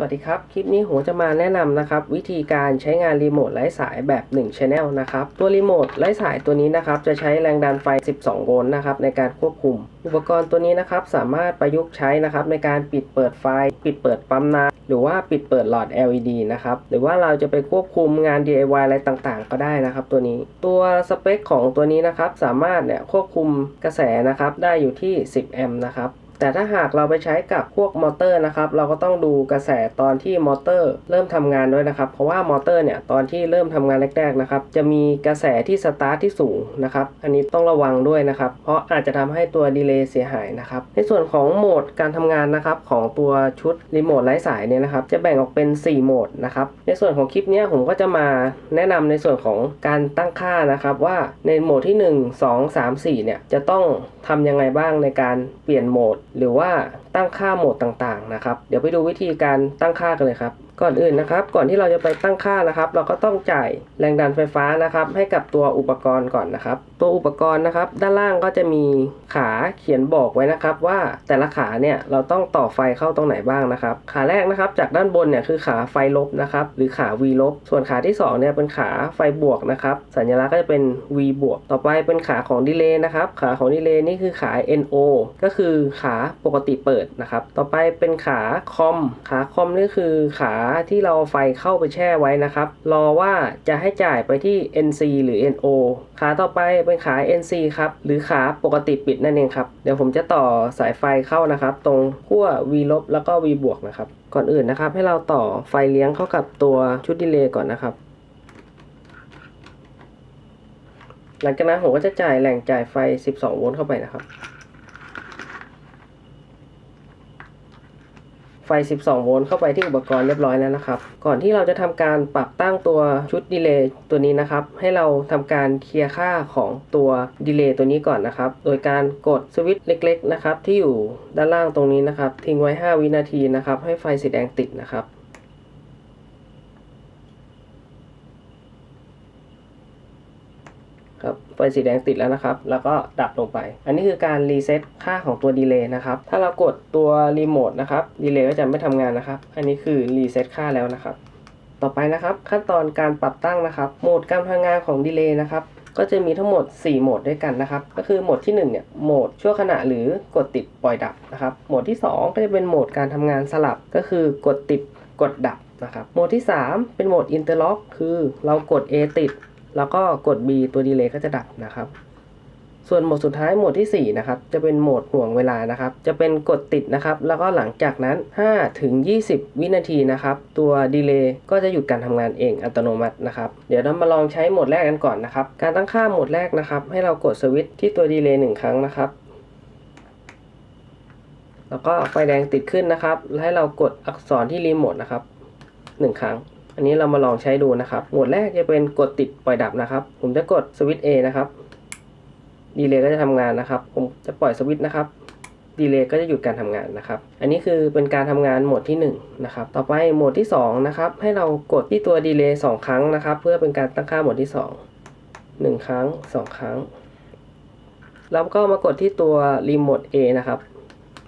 สวัสดีครับ คลิปนี้ผมจะมาแนะนำนะครับ วิธีการใช้งานรีโมทไร้สายแบบ 1 Channel นะครับ ตัวรีโมทไร้สายตัวนี้นะครับ จะใช้แรงดันไฟ 12 โวลต์นะครับ ในการควบคุม อุปกรณ์ตัวนี้นะครับ สามารถประยุกต์ใช้นะครับ ในการปิดเปิดไฟ ปิดเปิดปั๊มน้ำหรือว่าปิดเปิดหลอด LED นะครับ หรือว่าเราจะไปควบคุมงาน DIY อะไรต่างๆ ก็ได้นะครับ ตัวนี้ ตัวสเปคของตัวนี้นะครับ สามารถเนี่ยควบคุมกระแสนะครับ ได้อยู่ที่ 10 แอมป์นะครับ แต่ถ้าหากเราไปใช้กับพวกมอเตอร์นะครับเราก็ต้องดูกระแสตอนที่มอเตอร์เริ่มทำงานด้วยนะครับเพราะว่ามอเตอร์เนี่ยตอนที่เริ่มทำงานแรกๆนะครับจะมีกระแสที่สตาร์ทที่สูงนะครับอันนี้ต้องระวังด้วยนะครับเพราะอาจจะทำให้ตัวดีเลย์เสียหายนะครับในส่วนของโหมดการทำงานนะครับของตัวชุดรีโมทไร้สายเนี่ยนะครับจะแบ่งออกเป็น 4 โหมดนะครับในส่วนของคลิปนี้ผมก็จะมาแนะนำในส่วนของการตั้งค่านะครับว่าในโหมดที่ 1 2 3 4เนี่ยจะต้องทำยังไงบ้างในการเปลี่ยนโหมดหรือว่าตั้งค่าโหมดต่างๆนะครับ เดี๋ยวไปดูวิธีการตั้งค่ากันเลยครับ ก่อนอื่นนะครับ ก่อนที่เราจะไปตั้งค่านะครับ เราก็ต้องจ่ายแรงดันไฟฟ้านะครับ ให้กับตัวอุปกรณ์ก่อนนะครับ ตัวอุปกรณ์นะครับ ด้านล่างก็จะมีขาเขียนบอกไว้นะครับ ว่าแต่ละขาเนี่ยเราต้องต่อไฟเข้าตรงไหนบ้างนะครับ ขาแรกนะครับจากด้านบนเนี่ยคือขาไฟลบนะครับ หรือขา V ลบ ส่วนขาที่สองเนี่ยเป็นขาไฟบวกนะครับ สัญลักษณ์ก็จะเป็น V บวก ต่อไปเป็นขาของดีเลย์นะครับ ขาของดีเลย์นี่คือขา NO ก็คือขาปกติเปิดนะครับ ต่อไปเป็นขาคอม ขาคอมนี่คือขาที่เราเอาไฟเข้าไปแช่ไว้นะครับ รอว่าจะให้จ่ายไปที่ NC หรือ NO ขาต่อไปเป็นขา NC ครับ หรือขาปกติปิดนั่นเองครับ เดี๋ยวผมจะต่อสายไฟเข้านะครับ ตรงขั้ว V ลบแล้วก็ V บวกนะครับ ก่อนอื่นนะครับ ให้เราต่อไฟเลี้ยงเข้ากับตัวชุดดีเลย์ก่อนนะครับ หลังจากนั้นผมก็จะจ่ายแหล่งจ่ายไฟ 12 โวลต์เข้าไปนะครับ ไฟ 12 โวลต์เข้าไปที่อุปกรณ์เรียบร้อยแล้วนะครับ ก่อนที่เราจะทำการปรับตั้งตัวชุดดีเลย์ตัวนี้นะครับ ให้เราทำการเคลียร์ค่าของตัวดีเลย์ตัวนี้ก่อนนะครับ โดยการกดสวิตช์เล็ก ๆ นะครับ ที่อยู่ด้านล่างตรงนี้นะครับ ทิ้งไว้ 5 วินาทีนะครับ ให้ไฟสีแดงติดนะครับ ครับไฟสีแดงติดแล้วนะครับ แล้วก็ดับลงไป อันนี้คือการรีเซ็ตค่าของตัวดีเลย์นะครับ ถ้าเรากดตัวรีโมทนะครับ ดีเลย์ก็จะไม่ทำงานนะครับ อันนี้คือรีเซ็ตค่าแล้วนะครับ ต่อไปนะครับ ขั้นตอนการปรับตั้งนะครับ โหมดการทำงานของดีเลย์นะครับ ก็จะมีทั้งหมด 4 โหมดด้วยกันนะครับ ก็คือโหมดที่1เนี่ย โหมดชั่วขณะหรือกดติดปล่อยดับนะครับ โหมดที่ 2 ก็จะเป็นโหมดการทำงานสลับ ก็คือกดติดกดดับนะครับ โหมดที่ 3 เป็นโหมดอินเตอร์ล็อก คือเรากด A ติด แล้วก็กด B ตัวดีเลย์ก็จะดับนะครับ ส่วนโหมดสุดท้ายโหมดที่ 4 นะครับ จะเป็นโหมดห่วงเวลานะครับ จะเป็นกดติดนะครับ แล้วก็หลังจากนั้น 5 ถึง 20 วินาทีนะครับ ตัวดีเลย์ก็จะหยุดการทำงานเองอัตโนมัตินะครับ เดี๋ยวเรามาลองใช้โหมดแรกกันก่อนนะครับ การตั้งค่าโหมดแรกนะครับ ให้เรากดสวิตช์ที่ตัวดีเลย์หนึ่งครั้งนะครับแล้วก็ไฟแดงติดขึ้นนะครับแล้วให้เรากดอักษรที่รีโมทนะครับหนึ่งครั้ง อันนี้เรามาลองใช้ดูนะครับโหมดแรกจะเป็นกดติดปล่อยดับนะครับ ผมจะกดสวิตช์ A นะครับดีเลย์ก็จะทำงานนะครับ ผมจะปล่อยสวิตช์นะครับดีเลย์ก็จะหยุดการทำงานนะครับ อันนี้คือเป็นการทำงานโหมดที่1นะครับ ต่อไปโหมดที่2นะครับให้เรากดที่ตัวดีเลย์2ครั้งนะครับ เพื่อเป็นการตั้งค่าโหมดที่ 2 1 ครั้ง 2 ครั้ง แล้วก็มากดที่ตัวรีโมท A นะครับ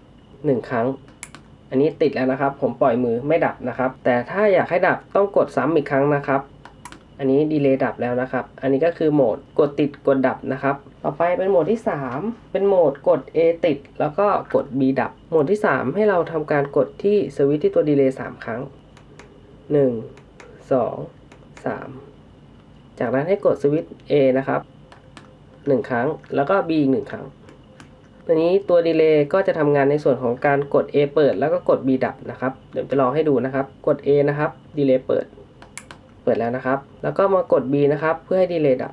1 ครั้ง อันนี้ติดแล้วนะครับ ผมปล่อยมือไม่ดับนะครับ แต่ถ้าอยากให้ดับต้องกดซ้ำอีกครั้งนะครับ อันนี้ดีเลย์ดับแล้วนะครับ อันนี้ก็คือโหมดกดติดกดดับนะครับ ต่อไปเป็นโหมดที่ 3 เป็นโหมดกด A ติด แล้วก็กด B ดับ โหมดที่ 3 ให้เราทำการกดที่สวิตช์ที่ตัวดีเลย์3ครั้ง 1 2 3 จากนั้นให้กดสวิตช์ A นะครับ 1 ครั้ง แล้วก็ B อีก 1 ครั้ง ตัวนี้ตัวดีเลย์ก็จะทำงานในส่วนของการกด A เปิด แล้วก็กด B ดับนะครับ เดี๋ยวจะลองให้ดูนะครับ กด A นะครับดีเลย์เปิด เปิดแล้วนะครับ แล้วก็มากด B นะครับ เพื่อให้ดีเลย์ดับ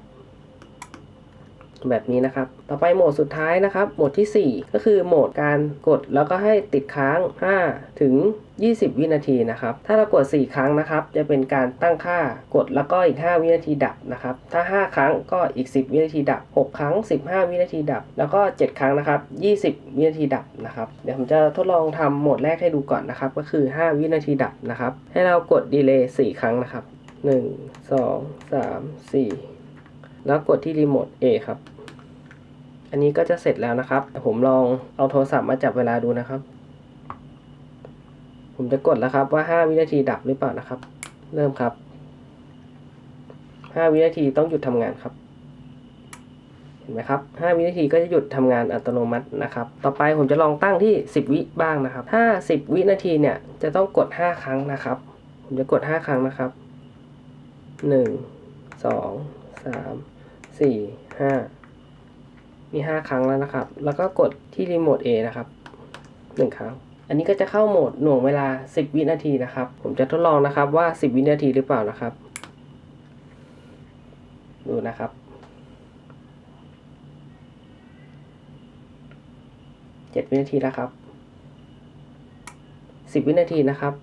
แบบนี้นะครับ ต่อไปโหมดสุดท้ายนะครับ โหมดที่ 4 ก็คือโหมดการกดแล้วก็ให้ติดค้าง 5 ถึง 20 วินาทีนะครับ ถ้าเรากด 4 ครั้งนะครับ จะเป็นการตั้งค่ากดแล้วก็อีก 5 วินาทีดับนะครับ ถ้า 5 ครั้งก็อีก 10 วินาทีดับ 6 ครั้ง 15 วินาทีดับ แล้วก็ 7 ครั้งนะครับ 20 วินาทีดับนะครับ เดี๋ยวผมจะทดลองทำโหมดแรกให้ดูก่อนนะครับ ก็คือ 5 วินาทีดับนะครับ ให้เรากดดีเลย์4ครั้งนะครับ 1 2 3 4 แล้วกดที่รีโมท A ครับ อันนี้ก็จะเสร็จแล้วนะครับ ผมลองเอาโทรศัพท์มาจับเวลาดูนะครับ ผมจะกดแล้วครับว่า 5 วินาทีดับหรือเปล่านะครับ เริ่มครับ 5 วินาทีต้องหยุดทำงานครับเห็นไหมครับ 5 วินาทีก็จะหยุดทำงานอัตโนมัตินะครับ ต่อไปผมจะลองตั้งที่ 10 วิบ้างนะครับ ถ้า 10 วินาทีเนี่ยจะต้องกด 5 ครั้งนะครับ ผมจะกด 5 ครั้งนะครับ 1 2 3 4 5มี5ครั้งแล้วนะครับ แล้วก็กดที่รีโมท A นะครับ1ครั้ง อันนี้ก็จะเข้าโหมดหน่วงเวลา 10 วินาทีนะครับ ผมจะทดลองนะครับว่า 10 วินาทีหรือเปล่านะครับ ดูนะครับ7วินาทีแล้วครับ 10 วินาทีนะครับ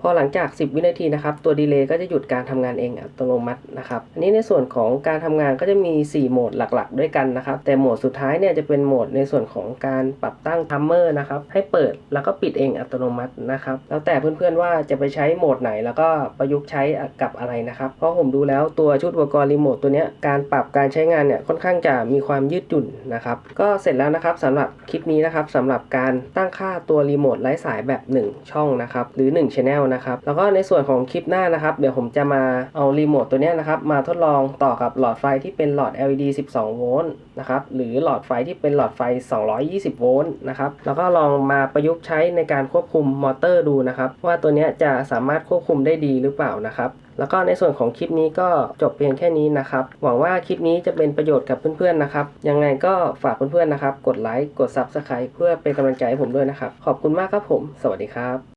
พอหลังจาก 10 วินาทีนะครับ ตัวดีเลย์ก็จะหยุดการทำงานเองอัตโนมัตินะครับ อันนี้ในส่วนของการทำงานก็จะมี 4 โหมดหลักๆ ด้วยกันนะครับ แต่โหมดสุดท้ายเนี่ยจะเป็นโหมดในส่วนของการปรับตั้งทัมเมอร์นะครับ ให้เปิดแล้วก็ปิดเองอัตโนมัตินะครับ แล้วแต่เพื่อนๆว่าจะไปใช้โหมดไหนแล้วก็ประยุกต์ใช้กับอะไรนะครับ เพราะผมดูแล้วตัวชุดอุปกรณ์รีโมทตัวนี้การปรับการใช้งานเนี่ยค่อนข้างจะมีความยืดหยุ่นนะครับ ก็เสร็จแล้วนะครับสำหรับคลิปนี้นะครับสำหรับการตั้งค่าตัวรีโมทไร้สายแบบ 1 ช่องนะครับหรือ1 Channel นะครับ แล้วก็ในส่วนของคลิปหน้านะครับ เดี๋ยวผมจะมาเอารีโมทตัวนี้นะครับ มาทดลองต่อกับหลอดไฟที่เป็นหลอด LED 12 โวลต์นะครับ หรือหลอดไฟที่เป็นหลอดไฟ 220 โวลต์นะครับ แล้วก็ลองมาประยุกต์ใช้ในการควบคุมมอเตอร์ดูนะครับ ว่าตัวนี้จะสามารถควบคุมได้ดีหรือเปล่านะครับแล้วก็ในส่วนของคลิปนี้ก็จบเพียงแค่นี้นะครับ หวังว่าคลิปนี้จะเป็นประโยชน์กับเพื่อนๆนะครับ ยังไงก็ฝากเพื่อนๆนะครับ กดไลค์ กด Subscribe เพื่อเป็นกำลังใจให้ผมด้วยนะครับ ขอบคุณมากครับผม สวัสดีครับ